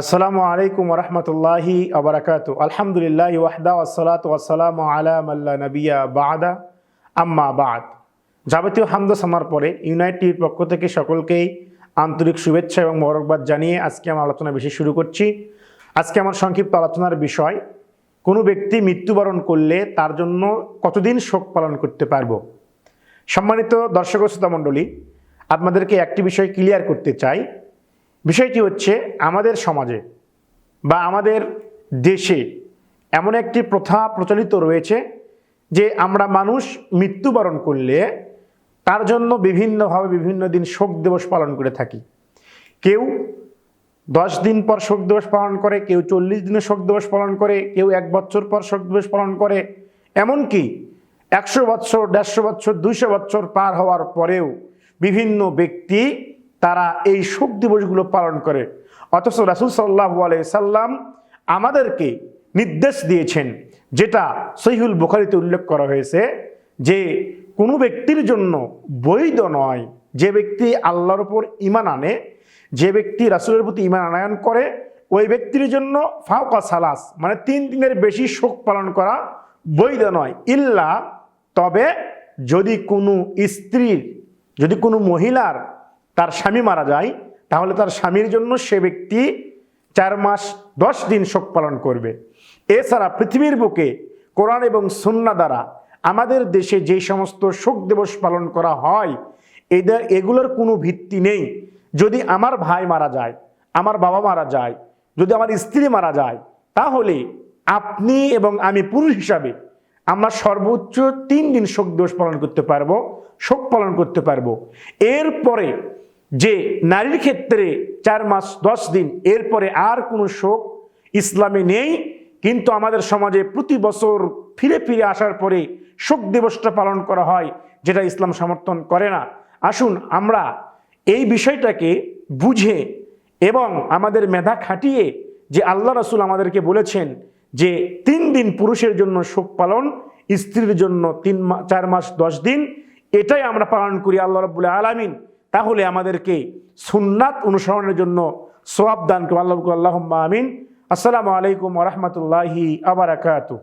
আসসালামু আলাইকুম রহমতুল্লাহি আবরাকাত। আলহামদুলিল্লাহ ওয়াহদা ওয়াসালাত ওয়াসালাম আলা মাল্লা নবিয়া বাদা। আম্মা বাদ। যাবতীয় হামদ সামার পরে ইউনাইটেড পক্ষ থেকে সকলকেই আন্তরিক শুভেচ্ছা এবং মরকবাদ জানিয়ে আজকে আমার আলোচনা বেশি শুরু করছি। আজকে আমার সংক্ষিপ্ত আলোচনার বিষয়, কোনো ব্যক্তি মৃত্যুবরণ করলে তার জন্য কতদিন শোক পালন করতে পারব? সম্মানিত দর্শক শ্রোতা মণ্ডলী, আপনাদেরকে একটি বিষয় ক্লিয়ার করতে চাই। বিষয়টি হচ্ছে আমাদের সমাজে বা আমাদের দেশে এমন একটি প্রথা প্রচলিত রয়েছে যে আমরা মানুষ মৃত্যুবরণ করলে তার জন্য বিভিন্নভাবে বিভিন্ন দিন শোক দিবস পালন করে থাকি। কেউ দশ দিন পর শোক দিবস পালন করে, কেউ চল্লিশ দিনে শোক দিবস পালন করে, কেউ এক বছর পর শোক দিবস পালন করে। এমনকি একশো বছর, দেড়শো বছর, দুইশো বছর পার হওয়ার পরেও বিভিন্ন ব্যক্তি তারা এই শোক দিবসগুলো পালন করে। অথচ রাসুল সাল্লাহ সাল্লাম আমাদেরকে নির্দেশ দিয়েছেন, যেটা সহিহুল বুখারিতে উল্লেখ করা হয়েছে, যে কোনো ব্যক্তির জন্য বৈধ নয় যে ব্যক্তি আল্লাহর ওপর ইমান আনে, যে ব্যক্তি রাসুলের প্রতি ইমান আনায়ন করে, ওই ব্যক্তির জন্য ফাওকা সালাস মানে তিন দিনের বেশি শোক পালন করা বৈধ নয়। ইল্লা, তবে যদি কোনো স্ত্রীর, যদি কোনো মহিলার স্বামী মারা যায়, তাহলে তার স্বামীর জন্য সে ব্যক্তি চার মাস দশ দিন শোক পালন করবে। এছাড়া পৃথিবীর বুকে কোরআন এবং সুন্না দ্বারা আমাদের দেশে যে সমস্ত শোক দিবস পালন করা হয় এদের এগুলোর কোনো ভিত্তি নেই। যদি আমার ভাই মারা যায়, আমার বাবা মারা যায়, যদি আমার স্ত্রী মারা যায়, তাহলে আপনি এবং আমি পুরুষ হিসাবে আমরা সর্বোচ্চ তিন দিন শোক দিবস পালন করতে পারব, শোক পালন করতে পারব। এরপরে যে নারীর ক্ষেত্রে চার মাস, দশ দিন, এরপরে আর কোনো শোক ইসলামে নেই, কিন্তু আমাদের সমাজে প্রতি বছর ফিরে ফিরে আসার পরে শোক দিবসটা পালন করা হয়, যেটা ইসলাম সমর্থন করে না। আসুন আমরা এই বিষয়টাকে বুঝে এবং আমাদের মেধা খাটিয়ে যে আল্লাহ রসুল আমাদেরকে বলেছেন যে তিন দিন পুরুষের জন্য শোক পালন, স্ত্রীর জন্য তিন চার মাস, দশ দিন, এটাই আমরা পালন করি আল্লাহ রব্বুল আলামিন। তাহলে আমাদেরকে সুন্নাত অনুসরণের জন্য সোয়াব দান করুন। আল্লাহ আল্লাহ আমিন। আসসালামু আলাইকুম রহমতুল্লাহি আবরাকাতু